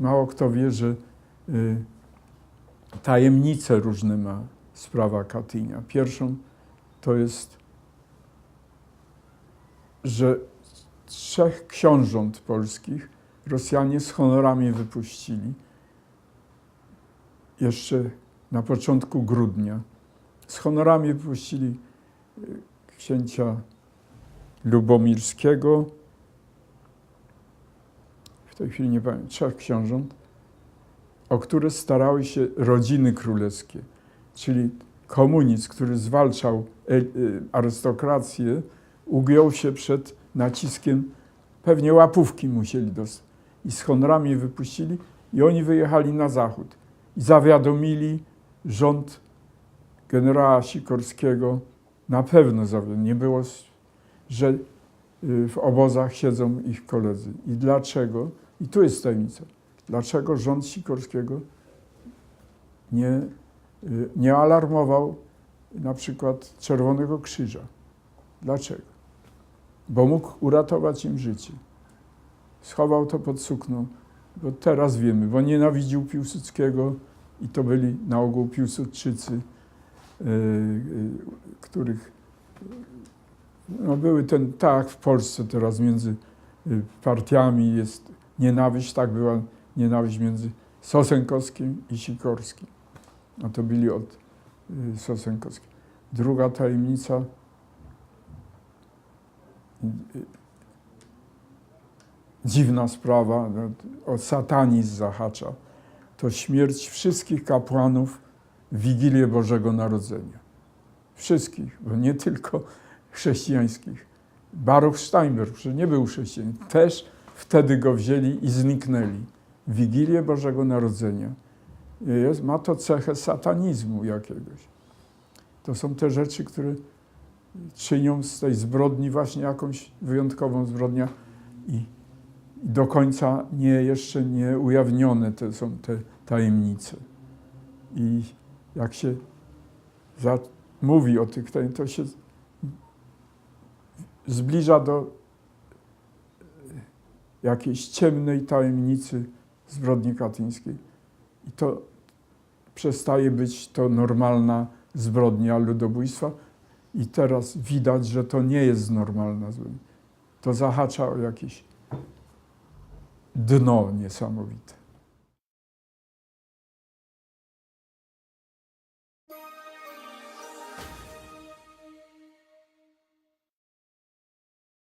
mało kto wie, że y, tajemnice różne ma sprawa Katynia. Pierwszą to jest, że trzech książąt polskich Rosjanie z honorami wypuścili jeszcze na początku grudnia. Z honorami wypuścili y, księcia Lubomirskiego, tej chwili nie pamiętam, trzech książąt, o które starały się rodziny królewskie, czyli komunizm, który zwalczał e- e, arystokrację, ugiął się przed naciskiem, pewnie łapówki musieli dostać. I z honorami wypuścili i oni wyjechali na zachód. I zawiadomili rząd generała Sikorskiego, na pewno zawiadomili, nie było, że y, w obozach siedzą ich koledzy. I dlaczego? I tu jest tajemnica. Dlaczego rząd Sikorskiego nie, y, nie alarmował na przykład Czerwonego Krzyża? Dlaczego? Bo mógł uratować im życie. Schował to pod sukno, bo teraz wiemy, bo nienawidził Piłsudskiego i to byli na ogół Piłsudczycy, y, y, których no były ten, tak w Polsce teraz między partiami jest nienawiść, tak była nienawiść między Sosenkowskim i Sikorskim. A to byli od y, Sosenkowskiego. Druga tajemnica y, y, dziwna sprawa, o satanizm zahacza, to śmierć wszystkich kapłanów w Wigilię Bożego Narodzenia. Wszystkich, bo nie tylko chrześcijańskich. Baruch Steinberg, który nie był chrześcijanin, też wtedy go wzięli i zniknęli. Wigilię Bożego Narodzenia. Jest, ma to cechę satanizmu jakiegoś. To są te rzeczy, które czynią z tej zbrodni właśnie jakąś wyjątkową zbrodnię i, do końca nie, jeszcze nie ujawnione te są te tajemnice. I jak się za, mówi o tych tajemnicach, to się zbliża do jakiejś ciemnej tajemnicy zbrodni katyńskiej. I to przestaje być to normalna zbrodnia ludobójstwa. I teraz widać, że to nie jest normalna zbrodnia. To zahacza o jakieś dno niesamowite.